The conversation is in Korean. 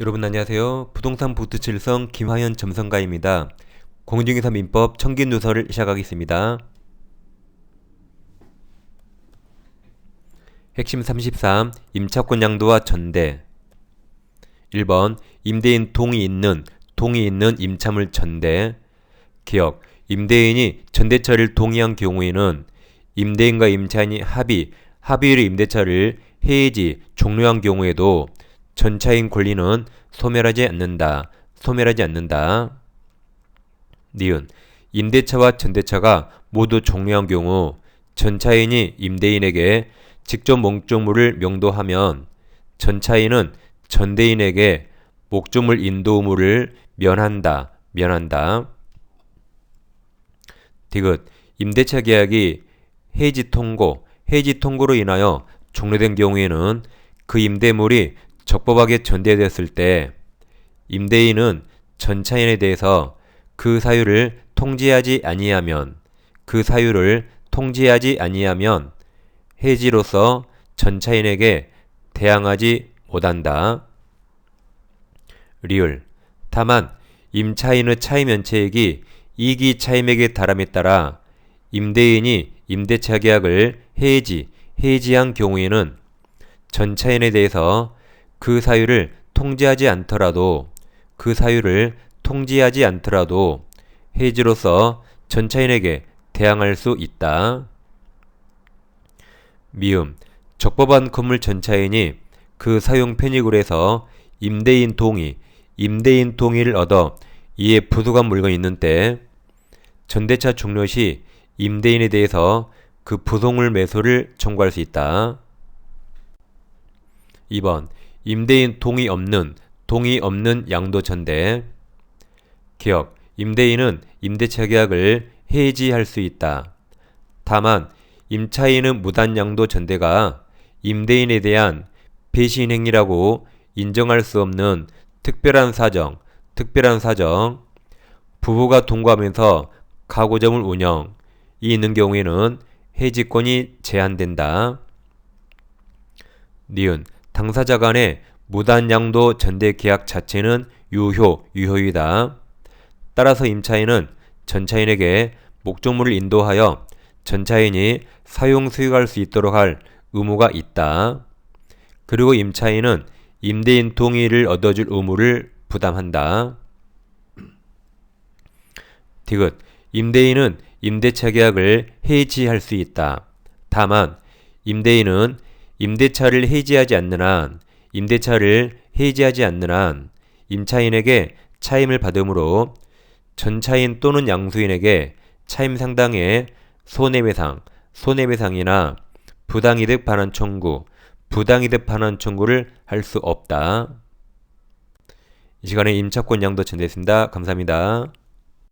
여러분 안녕하세요. 부동산 보트칠성 김화현 점성가입니다. 공인중개사 민법 청기 누설을 시작하겠습니다. 핵심 33 임차권 양도와 전대 1번 임대인 동의 있는 동의 있는 임차물 전대 기억 임대인이 전대차를 동의한 경우에는 임대인과 임차인이 합의 합의로 임대차를 해지 종료한 경우에도 전차인 권리는 소멸하지 않는다. 소멸하지 않는다. 니은 임대차와 전대차가 모두 종료한 경우 전차인이 임대인에게 직접 목적물을 명도하면 전차인은 전대인에게 목적물 인도 의무를 면한다. 면한다. 디귿 임대차 계약이 해지 통고, 해지 통고로 인하여 종료된 경우에는 그 임대물이 적법하게 전대되었을 때 임대인은 전차인에 대해서 그 사유를 통지하지 아니하면 그 사유를 통지하지 아니하면 해지로서 전차인에게 대항하지 못한다. 리을 다만 임차인의 차임 면체액이 이기 차임액에 달함에 따라 임대인이 임대차 계약을 해지, 해지한 경우에는 전차인에 대해서 그 사유를 통지하지 않더라도 그 사유를 통지하지 않더라도 해지로서 전차인에게 대항할 수 있다. 미음 적법한 건물 전차인이 그 사용 편익으로 해서 임대인 동의, 임대인 동의를 얻어 이에 부족한 물건이 있는 때 전대차 종료 시 임대인에 대해서 그 부속물 매수를 청구할 수 있다. 2번 임대인 동의 없는 동의 없는 양도 전대 기억 임대인은 임대차 계약을 해지할 수 있다. 다만 임차인은 무단 양도 전대가 임대인에 대한 배신 행위라고 인정할 수 없는 특별한 사정, 특별한 사정, 부부가 동거하면서 가구점을 운영, 이 있는 경우에는 해지권이 제한된다. 니은 당사자 간의 무단양도 전대 계약 자체는 유효, 유효이다. 따라서 임차인은 전차인에게 목적물을 인도하여 전차인이 사용 수익할 수 있도록 할 의무가 있다. 그리고 임차인은 임대인 동의를 얻어줄 의무를 부담한다. 디귿 임대인은 임대차 계약을 해지할 수 있다. 다만 임대인은 임대차를 해지하지 않는 한 임대차를 해지하지 않는 한 임차인에게 차임을 받으므로 전차인 또는 양수인에게 차임 상당의 손해배상, 손해배상이나 부당이득 반환 청구, 부당이득 반환 청구를 할 수 없다. 이 시간에 임차권 양도 전됐습니다. 감사합니다.